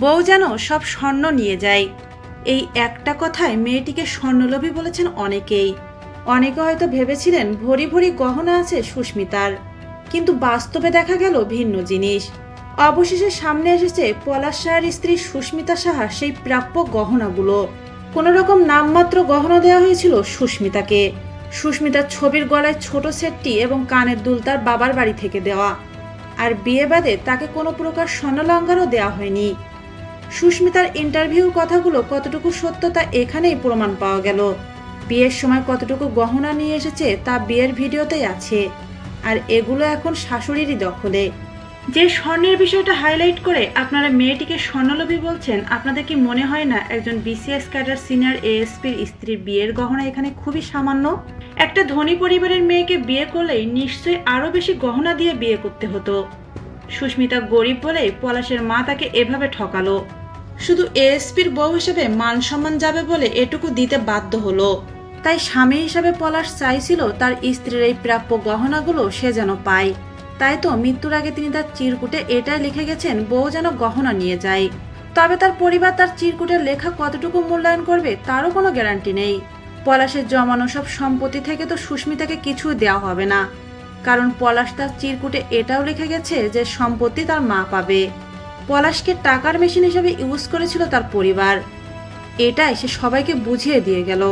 বউ যেন সব স্বর্ণ নিয়ে যায়। এই একটা কথায় মেয়েটিকে স্বর্ণলোভী বলেছেন অনেকেই। অনেকে হয়তো ভেবেছিলেন ভরি ভরি গহনা আছে সুস্মিতার। কিন্তু বাস্তবে দেখা গেল ভিন্ন জিনিস। অবশেষে সামনে এসেছে পলাশ স্ত্রী সুস্মিতা সাহা সেই প্রাপ্য গহনাগুলো। কোনো রকম নামমাত্র গহনা দেওয়া হয়েছিল সুস্মিতাকে। সুস্মিতার ছবির গলায় ছোট সেটটি এবং কানের দুল তার বাবার বাড়ি থেকে দেওয়া। আর বিয়ে বাদে তাকে কোনো প্রকার স্বর্ণলঙ্কারও দেওয়া হয়নি। সুস্মিতার ইন্টারভিউর কথাগুলো কতটুকু সত্য তা এখানেই প্রমাণ পাওয়া গেল। বিয়ের সময় কতটুকু গহনা নিয়ে এসেছে তা বিয়ের ভিডিওতেই আছে। আর এগুলো এখন শাশুড়িরই দখলে। যে স্বর্ণের বিষয়টা হাইলাইট করে আপনারা মেয়েটিকে স্বর্ণলোভী বলছেন, আপনাদের কি মনে হয় না একজন বিসিএস ক্যাডার সিনিয়র এএসপির স্ত্রীর বিয়ের গহনা এখানে খুবই সামান্য? একটা ধনী পরিবারের মেয়েকে বিয়ে করলেই নিশ্চয়ই আরও বেশি গহনা দিয়ে বিয়ে করতে হতো। সুস্মিতা গরিব বলেই পলাশের মা তাকে এভাবে ঠকালো। শুধু এএসপির বউ হিসেবে মান সম্মান যাবে বলে এটুকু দিতে বাধ্য হলো। তাই স্বামী হিসাবে পলাশ চাইছিল তার স্ত্রীর এই প্রাপ্য গহনাগুলো সে যেন পায়। তাই তো মৃত্যুর আগে তিনি তার চিরকুটে এটাই লিখে গেছেন, বউ যেন গহনা নিয়ে যায়। তবে তার পরিবার তার চিরকুটের লেখা কতটুকু মূল্যায়ন করবে তারও কোনো গ্যারান্টি নেই। পলাশের জমানো সব সম্পত্তি থেকে তো সুস্মিতাকে কিছু দেওয়া হবে না। কারণ পলাশ তার চিরকুটে এটাও লিখে গেছে যে সম্পত্তি তার মা পাবে। পলাশকে টাকার মেশিন হিসেবে ইউজ করেছিল তার পরিবার। এটাই সে সবাইকে বুঝিয়ে দিয়ে গেল।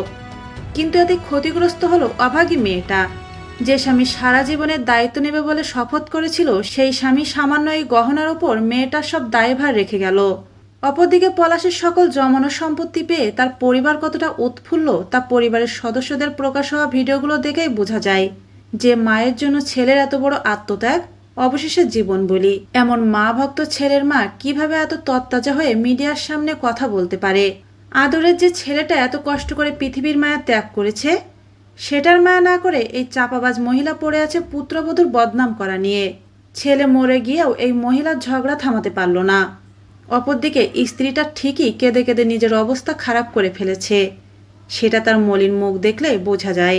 কিন্তু এতে ক্ষতিগ্রস্ত হলো অভাগী মেয়েটা। যে স্বামী সারা জীবনের দায়িত্ব নেবে বলে শপথ করেছিল, সেই স্বামী সামান্য এই গহনার ওপর মেয়েটার সব দায়ভার রেখে গেল। অপরদিকে পলাশের সকল জমানো সম্পত্তি পেয়ে তার পরিবার কতটা উৎফুল্ল তা পরিবারের সদস্যদের প্রকাশ হওয়া ভিডিওগুলো দেখেই বোঝা যায় যে মায়ের জন্য ছেলের এত বড় আত্মত্যাগ অবশেষে জীবন বলি। এমন মা ভক্ত ছেলের মা কীভাবে এত তত্তাজা হয়ে মিডিয়ার সামনে কথা বলতে পারে? আদরের যে ছেলেটা এত কষ্ট করে পৃথিবীর মায়া ত্যাগ করেছে, সেটার মায়া না করে এই চাপাবাজ মহিলা পড়ে আছে পুত্রবধূর বদনাম করা নিয়ে। ছেলে মরে গিয়েও এই মহিলার ঝগড়া থামাতে পারল না। অপরদিকে স্ত্রীটা ঠিকই কেঁদে কেঁদে নিজের অবস্থা খারাপ করে ফেলেছে। সেটা তার মলিন মুখ দেখলে বোঝা যায়।